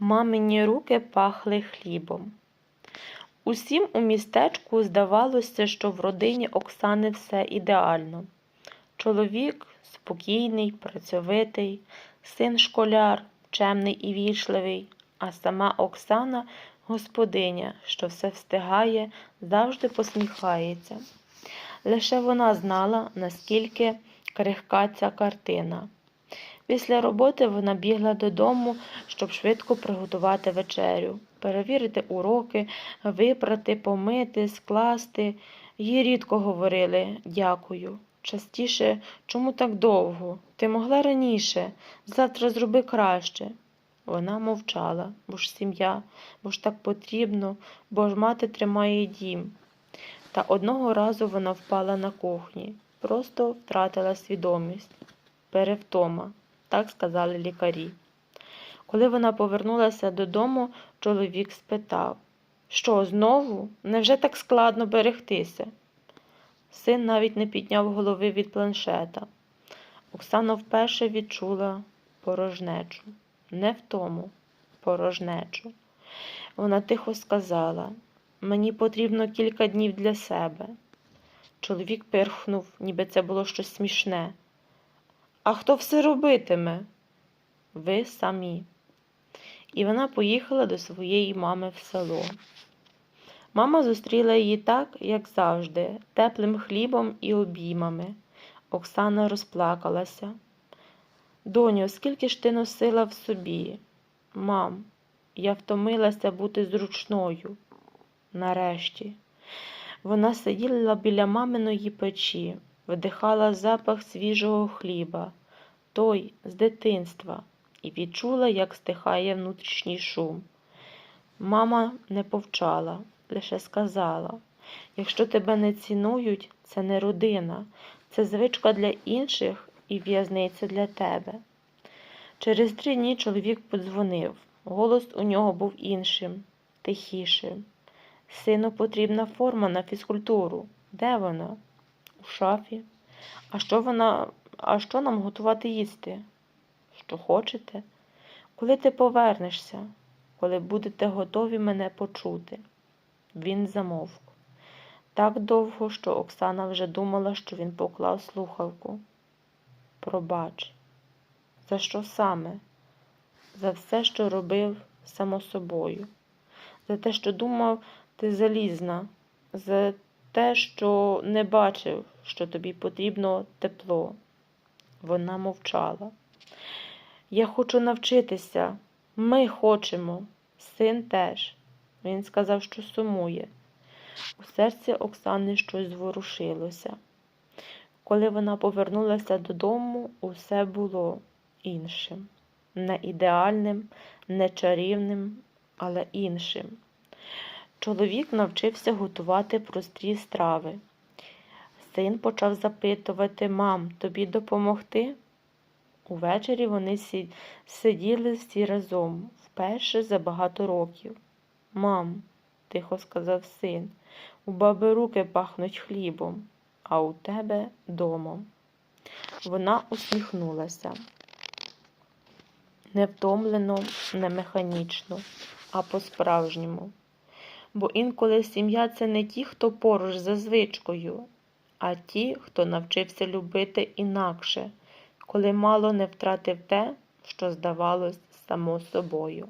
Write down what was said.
Мамині руки пахли хлібом. Усім у містечку здавалося, що в родині Оксани все ідеально. Чоловік спокійний, працьовитий, син школяр, чемний і вічливий, а сама Оксана господиня, що все встигає, завжди посміхається. Лише вона знала, наскільки крихка ця картина. Після роботи вона бігла додому, щоб швидко приготувати вечерю, перевірити уроки, випрати, помити, скласти. Їй рідко говорили дякую. Частіше, чому так довго? Ти могла раніше, завтра зроби краще. Вона мовчала, бо ж сім'я, бо ж так потрібно, бо ж мати тримає дім. Та одного разу вона впала на кухні, просто втратила свідомість. Перевтома, так сказали лікарі. Коли вона повернулася додому, чоловік спитав Що, знову? Невже так складно берегтися? Син навіть не підняв голови від планшета. Оксана вперше відчула порожнечу. Не втому, порожнечу. Вона тихо сказала Мені потрібно кілька днів для себе. Чоловік пирхнув, ніби це було щось смішне. А хто все робитиме? Ви самі. І вона поїхала до своєї мами в село. Мама зустріла її так, як завжди, теплим хлібом і обіймами. Оксана розплакалася. Доню, скільки ж ти носила в собі? Мам, я втомилася бути зручною. Нарешті. Вона сиділа біля маминої печі, вдихала запах свіжого хліба, той з дитинства, і відчула, як стихає внутрішній шум. Мама не повчала, лише сказала якщо тебе не цінують, це не родина, це звичка для інших і в'язниця для тебе. Через три дні чоловік подзвонив. Голос у нього був іншим, тихішим. Сину потрібна форма на фізкультуру. Де вона? У шафі. А що вона, а що нам готувати їсти? Що хочете? Коли ти повернешся, коли будете готові мене почути. Він замовк. Так довго, що Оксана вже думала, що він поклав слухавку. Пробач. За що саме? За все, що робив само собою, за те, що думав, ти залізна, за те, що не бачив, що тобі потрібно тепло. Вона мовчала. Я хочу навчитися. Ми хочемо. Син теж. Він сказав, що сумує. У серці Оксани щось зворушилося. Коли вона повернулася додому, усе було іншим. Не ідеальним, не чарівним, але іншим. Чоловік навчився готувати прості страви. Син почав запитувати мам, тобі допомогти? Увечері вони сиділи всі разом, вперше за багато років. Мам, тихо сказав син, у баби руки пахнуть хлібом, а у тебе домом. Вона усміхнулася. Не втомлено, не механічно, а по-справжньому. Бо інколи сім'я це не ті, хто поруч за звичкою, а ті, хто навчився любити інакше, коли мало не втратив те, що здавалось само собою.